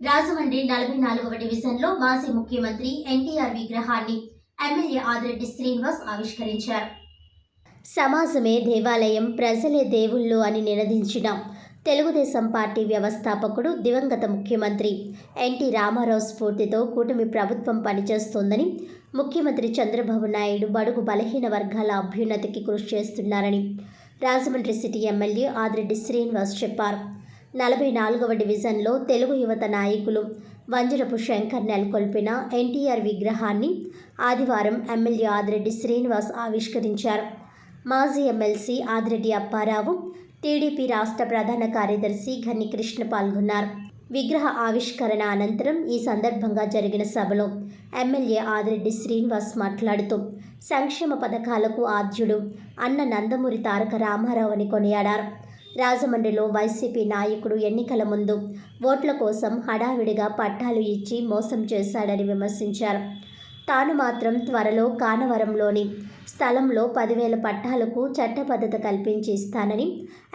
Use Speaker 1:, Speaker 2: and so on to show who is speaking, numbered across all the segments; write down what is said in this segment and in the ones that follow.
Speaker 1: రాజమండ్రి నలభై నాలుగవ డివిజన్లో మాజీ ముఖ్యమంత్రి ఎన్టీఆర్ విగ్రహాన్ని ఎమ్మెల్యే ఆదిరెడ్డి శ్రీనివాస్ ఆవిష్కరించారు. సమాజమే దేవాలయం ప్రజలే దేవుళ్ళు అని నినదించిన తెలుగుదేశం పార్టీ వ్యవస్థాపకుడు దివంగత ముఖ్యమంత్రి ఎన్టీ రామారావు స్ఫూర్తితో కూటమి ప్రభుత్వం పనిచేస్తోందని ముఖ్యమంత్రి చంద్రబాబు నాయుడు బడుగు బలహీన వర్గాల అభ్యున్నతికి కృషి చేస్తున్నారని రాజమండ్రి సిటీ ఎమ్మెల్యే ఆదిరెడ్డి శ్రీనివాస్ చెప్పారు. నలభై నాలుగవ డివిజన్లో తెలుగు యువత నాయకులు వంజరపు శంకర్ నెలకొల్పిన ఎన్టీఆర్ విగ్రహాన్ని ఆదివారం ఎమ్మెల్యే ఆదిరెడ్డి శ్రీనివాస్ ఆవిష్కరించారు. మాజీ ఎమ్మెల్సీ ఆదిరెడ్డి అప్పారావు టీడీపీ రాష్ట్ర ప్రధాన కార్యదర్శి ఘన్ని కృష్ణ పాల్గొన్నారు. విగ్రహ ఆవిష్కరణ అనంతరం ఈ సందర్భంగా జరిగిన సభలో ఎమ్మెల్యే ఆదిరెడ్డి శ్రీనివాస్ మాట్లాడుతూ సంక్షేమ పథకాలకు ఆద్యుడు అన్న నందమూరి తారక రామారావు అని కొనియాడారు. రాజమండ్రిలో వైసీపీ నాయకుడు ఎన్నికల ముందు ఓట్ల కోసం హడావిడిగా పట్టాలు ఇచ్చి మోసం చేశాడని విమర్శించారు. తాను మాత్రం త్వరలో కానవరంలోని స్థలంలో పదివేల పట్టాలకు చట్టబద్ధత కల్పించి ఇస్తానని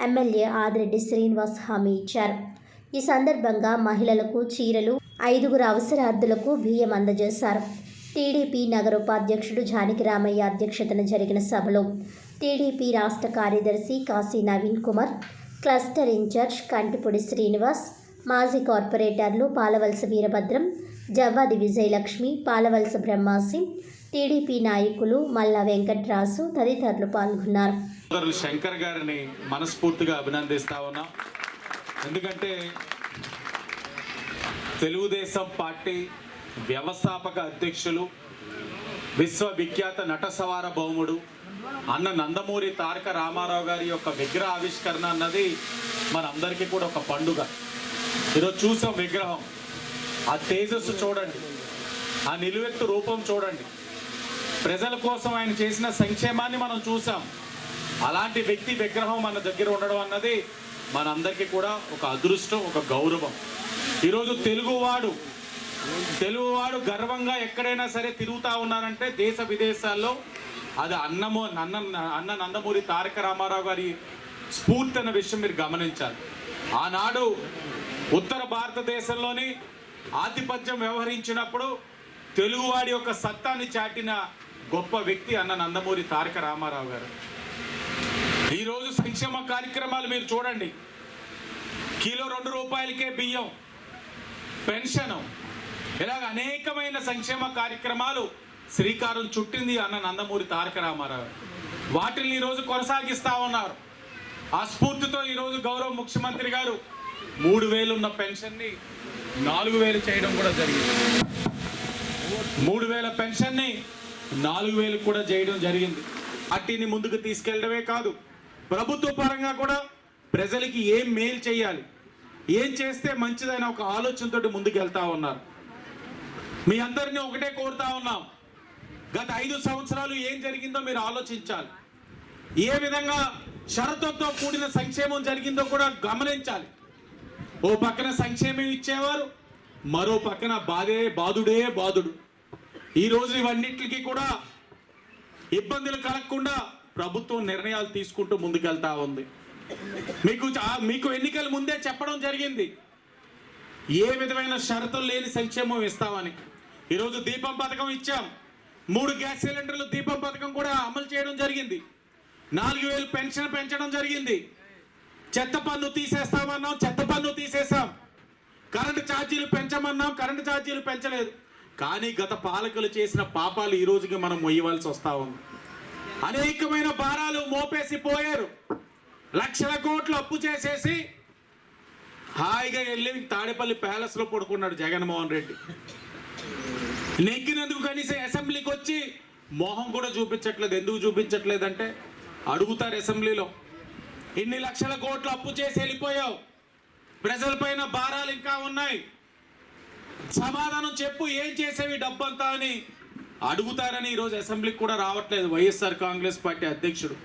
Speaker 1: ఎమ్మెల్యే ఆదిరెడ్డి శ్రీనివాస్ హామీ ఇచ్చారు. ఈ సందర్భంగా మహిళలకు చీరలు ఐదుగురు అవసరార్థులకు బియ్యం అందజేశారు. టీడీపీ నగర ఉపాధ్యక్షుడు జానకి రామయ్య అధ్యక్షతన జరిగిన సభలో టీడీపీ రాష్ట్ర కార్యదర్శి Kashi Naveen Kumar cluster in charge Kantipudi Srinivas మాజీ కార్పొరేటర్లు పాలవలస వీరభద్రం జవ్వాది విజయలక్ష్మి పాలవలస బ్రహ్మాసి టీడీపీ నాయకులు మల్లా వెంకట్రాసు తదితరులు పాల్గొన్నారు.
Speaker 2: శంకర్ గారిని మనస్ఫూర్తిగా అభినందిస్తా ఉన్నాం. ఎందుకంటే తెలుగుదేశం పార్టీ వ్యవస్థాపక అధ్యక్షులు విశ్వవిఖ్యాత నటసవార భౌముడు అన్న నందమూరి తారక రామారావు గారి యొక్క విగ్రహ ఆవిష్కరణ అన్నది మనందరికీ కూడా ఒక పండుగ. ఈరోజు చూసాం విగ్రహం. ఆ తేజస్సు చూడండి. ఆ నిలువెత్తు రూపం చూడండి. ప్రజల కోసం ఆయన చేసిన సంక్షేమాన్ని మనం చూసాం. అలాంటి వ్యక్తి విగ్రహం మన దగ్గర ఉండడం అన్నది మనందరికీ కూడా ఒక అదృష్టం ఒక గౌరవం. ఈరోజు తెలుగువాడు తెలుగువాడు గర్వంగా ఎక్కడైనా సరే తిరుగుతూ ఉన్నారంటే దేశ విదేశాల్లో అది అన్నమో అన్న అన్న నందమూరి తారక రామారావు గారి స్ఫూర్తి అన్న విషయం మీరు గమనించాలి. ఆనాడు ఉత్తర భారతదేశంలోని ఆధిపత్యం వ్యవహరించినప్పుడు తెలుగువాడి యొక్క సత్తాన్ని చాటిన గొప్ప వ్యక్తి అన్న నందమూరి తారక రామారావు గారు. ఈరోజు సంక్షేమ కార్యక్రమాలు మీరు చూడండి. కిలో రెండు రూపాయలకే బియ్యం పెన్షన్ ఇలాగ అనేకమైన సంక్షేమ కార్యక్రమాలు శ్రీకారం చుట్టింది అన్న నందమూరి తారక రామారావు. వాటిని ఈరోజు కొనసాగిస్తా ఉన్నారు. ఆ స్ఫూర్తితో ఈరోజు గౌరవ ముఖ్యమంత్రి గారు మూడు వేలు ఉన్న పెన్షన్ని నాలుగు వేలు చేయడం కూడా జరిగింది. మూడు వేల పెన్షన్ని నాలుగు వేలు కూడా చేయడం జరిగింది. అట్టిని ముందుకు తీసుకెళ్ళడమే కాదు ప్రభుత్వ పరంగా కూడా ప్రజలకి ఏం మేలు చేయాలి ఏం చేస్తే మంచిదైన ఒక ఆలోచనతో ముందుకు వెళ్తా ఉన్నారు. మీ అందరినీ ఒకటే కోరుతా ఉన్నాం. గత ఐదు సంవత్సరాలు ఏం జరిగిందో మీరు ఆలోచించాలి. ఏ విధంగా షరతులతో కూడిన సంక్షేమం జరిగిందో కూడా గమనించాలి. ఓ పక్కన సంక్షేమం ఇచ్చేవారు మరో పక్కన బాధే బాధుడే బాధుడు. ఈ రోజు కూడా ఇబ్బందులు కలగకుండా ప్రభుత్వం నిర్ణయాలు తీసుకుంటూ ముందుకెళ్తా ఉంది. మీకు మీకు ఎన్నికల ముందే చెప్పడం జరిగింది. ఏ విధమైన షరతులు లేని సంక్షేమం ఇస్తామని. ఈరోజు దీపం పథకం ఇచ్చాం. మూడు గ్యాస్ సిలిండర్లు దీపం పథకం కూడా అమలు చేయడం జరిగింది. నాలుగు వేలు పెన్షన్ పెంచడం జరిగింది. చెత్త పన్ను తీసేస్తామన్నాం చెత్త పన్ను తీసేసాం కరెంటు ఛార్జీలు పెంచమన్నాం కరెంటు ఛార్జీలు పెంచలేదు. కానీ గత పాలకులు చేసిన పాపాలు ఈ రోజుకి మనం మొయ్యవలసి వస్తా ఉంది. అనేకమైన భారాలు మోపేసి పోయారు. లక్షల కోట్లు అప్పు చేసేసి హాయిగా వెళ్ళి తాడేపల్లి ప్యాలెస్లో పడుకున్నాడు జగన్మోహన్ రెడ్డి. నెగ్గినందుకు కనీసం అసెంబ్లీకి వచ్చి మోహం కూడా చూపించట్లేదు. ఎందుకు చూపించట్లేదంటే అడుగుతారు అసెంబ్లీలో. ఇన్ని లక్షల కోట్లు అప్పు చేసి వెళ్ళిపోయావు. ప్రజలపైన భారాలు ఇంకా ఉన్నాయి. సమాధానం చెప్పు ఏం చేసేవి డబ్బంతా అని అడుగుతారని ఈరోజు అసెంబ్లీకి కూడా రావట్లేదు వైఎస్ఆర్ కాంగ్రెస్ పార్టీ అధ్యక్షుడు.